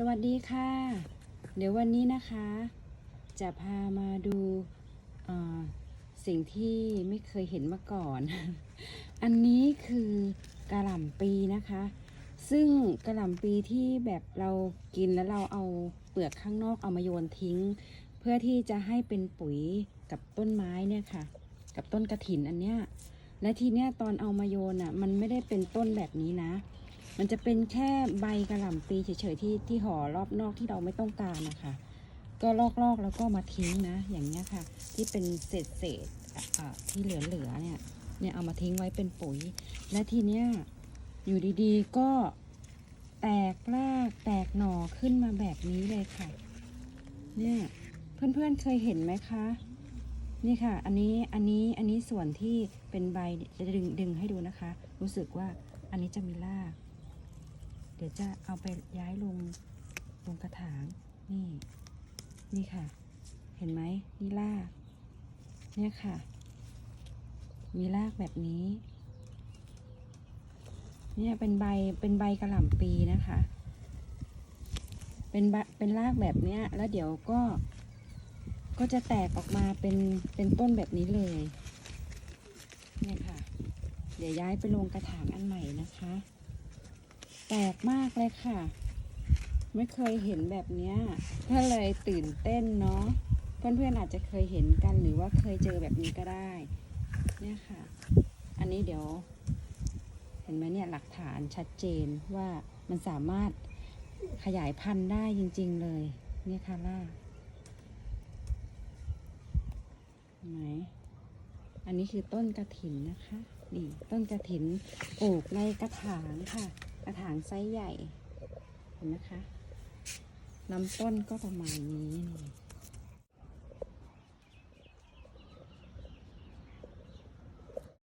สวัสดีค่ะ เดี๋ยววันนี้นะคะ จะพามาดูสิ่งที่ไม่เคยเห็นมาก่อน อันนี้คือกระหล่ำปีนะคะ ซึ่งกระหล่ำปีที่แบบเรากินแล้วเราเอาเปลือกข้างนอกเอามาโยนทิ้ง เพื่อที่จะให้เป็นปุ๋ยกับต้นไม้เนี่ยค่ะ กับต้นกระถินอันเนี้ยและทีเนี้ยตอนเอามาโยนอะมันไม่ได้เป็นต้นแบบนี้นะ มันจะเป็นแค่ใบกระหล่ำปีเฉยๆที่ที่ห่อรอบนอกที่เราไม่ต้องการนะคะ ก็ลอกๆแล้วก็มาทิ้งนะ อย่างเงี้ยค่ะ ที่เป็นเศษเศษๆที่เหลือๆเนี่ยเนี่ยเอามาทิ้งไว้เป็นปุ๋ย และทีเนี้ยอยู่ดีๆก็แตกรากแตกหน่อขึ้นมาแบบนี้เลยค่ะ เนี่ยเพื่อนๆเคยเห็นไหมคะ นี่ค่ะ อันนี้อันนี้อันนี้ส่วนที่เป็นใบจะดึงดึงให้ดูนะคะ รู้สึกว่าอันนี้จะมีราก เดี๋ยวจะเอาไปย้ายลงลงกระถางนี่ นี่ค่ะ เห็นไหมนี่ราก เนี่ยค่ะ มีรากแบบนี้ เนี่ยเป็นใบเป็นใบกระหล่ำปีนะคะ เป็นเป็นรากแบบเนี้ย แล้วเดี๋ยวก็ก็จะแตกออกมาเป็นเป็นต้นแบบนี้เลย เนี่ยค่ะ เดี๋ยวย้ายไปลงกระถางอันใหม่นะคะ แปลกมากเลยค่ะ ไม่เคยเห็นแบบนี้ก็เลยตื่นเต้นเนาะเพื่อนๆอาจจะเคยเห็นกันหรือว่าเคยเจอแบบนี้ก็ได้ เนี่ยค่ะ อันนี้เดี๋ยว เห็นไหมเนี่ยหลักฐานชัดเจนว่ามันสามารถขยายพันธุ์ได้จริง ๆเลย เนี่ยค่ะล่ากเห็นอันนี้คือต้นกระถินนะคะ นี่ต้นกระถินปลูกในกระถางค่ะ ระถางไซส์ใหญ่ เห็นไหมคะลำต้นก็ประมาณนี้นี่